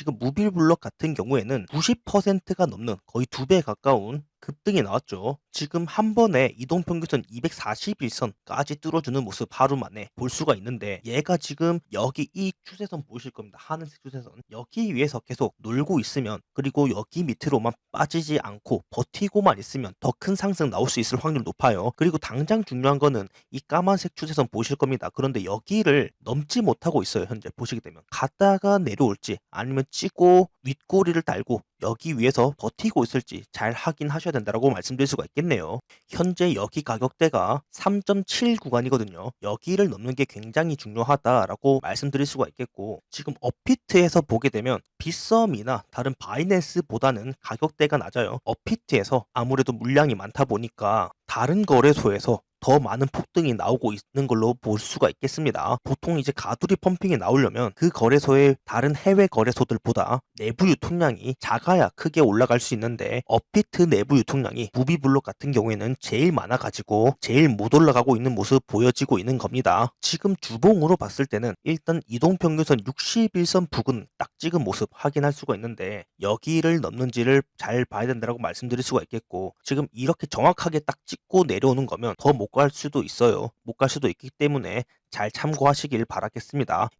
지금 무빌블럭 같은 경우에는 90%가 넘는 거의 두 배 가까운 급등이 나왔죠. 지금 한 번에 이동 평균선 241선까지 뚫어주는 모습 하루 만에 볼 수가 있는데 얘가 지금 여기 이 추세선 보이실 겁니다. 하늘색 추세선 여기 위에서 계속 놀고 있으면 그리고 여기 밑으로만 빠지지 않고 버티고만 있으면 더 큰 상승 나올 수 있을 확률 높아요. 그리고 당장 중요한 거는 이 까만색 추세선 보실 겁니다. 그런데 여기를 넘지 못하고 있어요. 현재 보시게 되면 갔다가 내려올지 아니면 찌고 윗꼬리를 달고 여기 위에서 버티고 있을지 잘 확인하셔야 된다라고 말씀드릴 수가 있겠네요. 현재 여기 가격대가 3.7 구간이거든요. 여기를 넘는 게 굉장히 중요하다라고 말씀드릴 수가 있겠고 지금 업피트에서 보게 되면 빗썸이나 다른 바이낸스보다는 가격대가 낮아요. 업피트에서 아무래도 물량이 많다 보니까 다른 거래소에서 더 많은 폭등이 나오고 있는 걸로 볼 수가 있겠습니다. 보통 이제 가두리 펌핑이 나오려면 그 거래소의 다른 해외 거래소들보다 내부 유통량이 작아야 크게 올라갈 수 있는데 업비트 내부 유통량이 무비블록 같은 경우에는 제일 많아가지고 제일 못 올라가고 있는 모습 보여지고 있는 겁니다. 지금 주봉으로 봤을 때는 일단 이동평균선 61선 부근 딱 찍은 모습 확인할 수가 있는데 여기를 넘는지를 잘 봐야 된다고 말씀드릴 수가 있겠고 지금 이렇게 정확하게 딱 찍고 내려오는 거면 더못 갈 수도 있어요. 못 갈 수도 있기 때문에 잘 참고하시길 바라겠습니다.